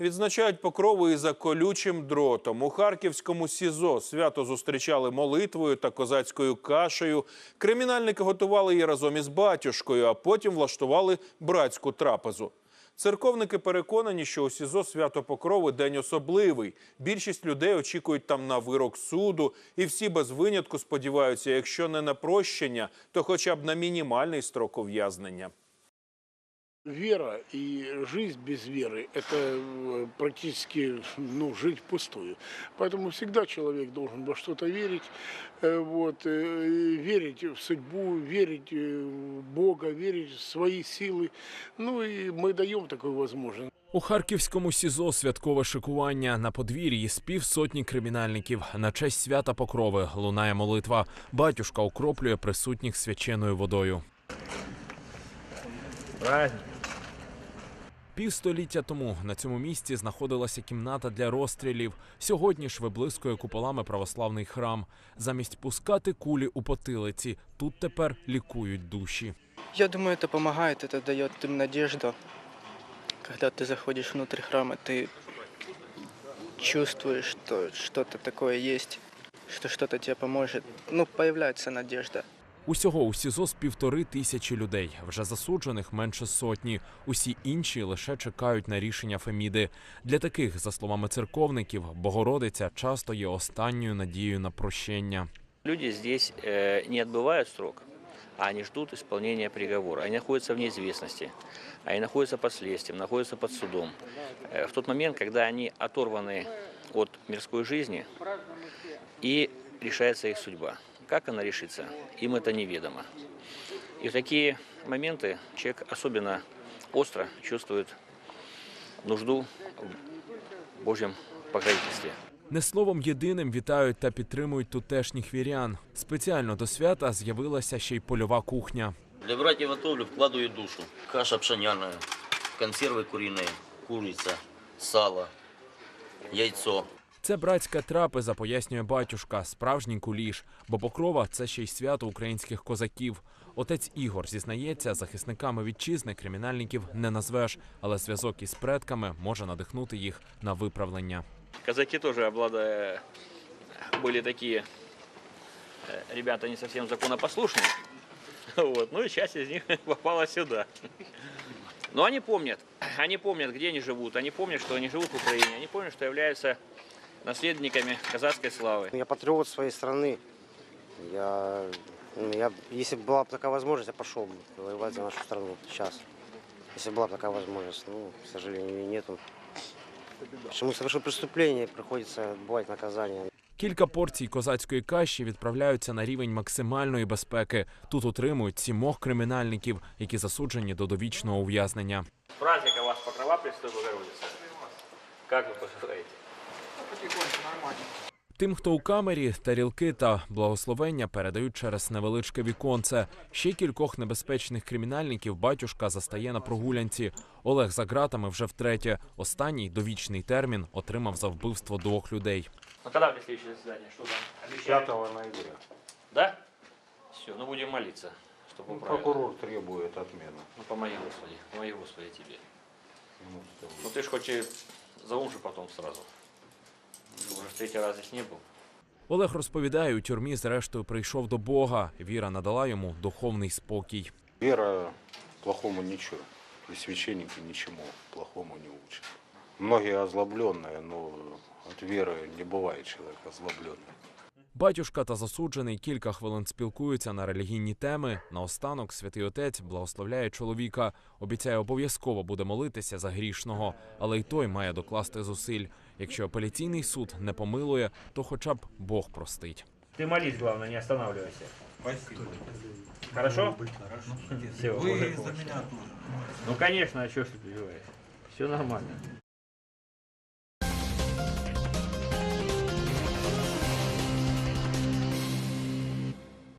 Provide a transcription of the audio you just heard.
Відзначають покрови і за колючим дротом. У харківському СІЗО свято зустрічали молитвою та козацькою кашею. Кримінальники готували її разом із батюшкою, а потім влаштували братську трапезу. Церковники переконані, що у СІЗО свято Покрови день особливий. Більшість людей очікують там на вирок суду, і всі без винятку сподіваються, якщо не на прощення, то хоча б на мінімальний строк ув'язнення. Вера и жизнь без веры – это э, практически ну, жить впустую. Поэтому всегда человек должен во что-то верить, э, вот, э, и верить в судьбу, верить э, в Бога, верить в свои силы. Ну и мы даем такую возможность. У харківському СІЗО святкове шикування на подвір'ї з півсотні кримінальників. На честь свята Покрови лунає молитва. Батюшка окроплює присутніх свяченою водою. Півстоліття тому на цьому місці знаходилася кімната для розстрілів. Сьогодні ж виблискує куполами православний храм. Замість пускати кулі у потилиці, тут тепер лікують душі. Я думаю, это помогает, это дает им надежду. Когда ты заходишь внутрь храма, ты чувствуешь, что что-то такое есть, что что-то тебе поможет. Ну, появляется надежда. Усього у СІЗО з півтори тисячі людей, вже засуджених менше сотні. Усі інші лише чекають на рішення Феміди. Для таких, за словами церковників, Богородиця часто є останньою надією на прощення. Люди здесь э, не отбывают срок, а они ждут исполнения приговора. Они находятся в неизвестности, они находятся под следствием, находятся под судом. Э, в тот момент, когда они оторваны от мирской жизни и решается их судьба. Как она решится, им это неведомо. И в такие моменты человек особенно остро чувствует нужду в Божьем покровительстве. Не словом єдиним вітають та підтримують тутешніх вірян. Спеціально до свята з'явилася ще й польова кухня. Для братьев готовлю, вкладываю душу. Каша пшеняная, консервы куриные, курица, сало, яйцо. Це братська трапеза, пояснює батюшка, справжній куліш, бо покрова це ще й свято українських козаків. Отець Ігор зізнається, захисниками вітчизни кримінальників не назвеш, але зв'язок із предками може надихнути їх на виправлення. Казаки тоже обладая были такие э, ребята не совсем законопослушные. Вот. Ну и часть из них попала сюда. Но они помнят, они помнят, где они живут, они помнят, что они живут в Украине, они помнят, что являются наследниками казацкой славы. Я патриот своей страны. Я, ну, я, если бы была бы такая возможность, я пошел бы воевать за нашу страну сейчас. Если была бы такая возможность, ну, к сожалению, ее нету. Почему совершил преступление, приходится отбывать наказание. Кілька порцій козацької каші відправляються на рівень максимальної безпеки. Тут утримують сімох кримінальників, які засуджені до довічного ув'язнення. Праздника вас покрова Престой Богородицы. Как вы пожелаете? Тим, хто у камері, тарілки та благословення передають через невеличке віконце. Ще кількох небезпечних кримінальників батюшка застає на прогулянці. Олег за ґратами вже втретє. Останній довічний термін отримав за вбивство двох людей. Ну когда у тебя следующее заседание? Что там? Обещали? 5 ноября. Да? Все, ну будем молиться, чтобы Ну, управили. прокурор требует отмены. Ну помоги, Господи, помоги, Господи, тебе. Ну, что Ну ты ж хоть и за ум же потом сразу. Уже в третий раз здесь не был. Олег розповідає, у тюрмі зрештою прийшов до Бога. Віра надала йому духовний спокій. Вера плохому ничего. И священники ничему плохому не учат. Многие озлобленные, но от веры не бывает человек озлобленный. Батюшка та засуджений кілька хвилин спілкуються на релігійні теми. Наостанок святий отець благословляє чоловіка, обіцяє обов'язково буде молитися за грішного, але й той має докласти зусиль. Якщо апеляційний суд не помилує, то хоча б Бог простить. Ты молись, главное, не останавливайся. Спасибо. Хорошо? Хорошо. Все, Вы за меня тоже. Ну, конечно, а что ж ты переживаешь? Все нормально.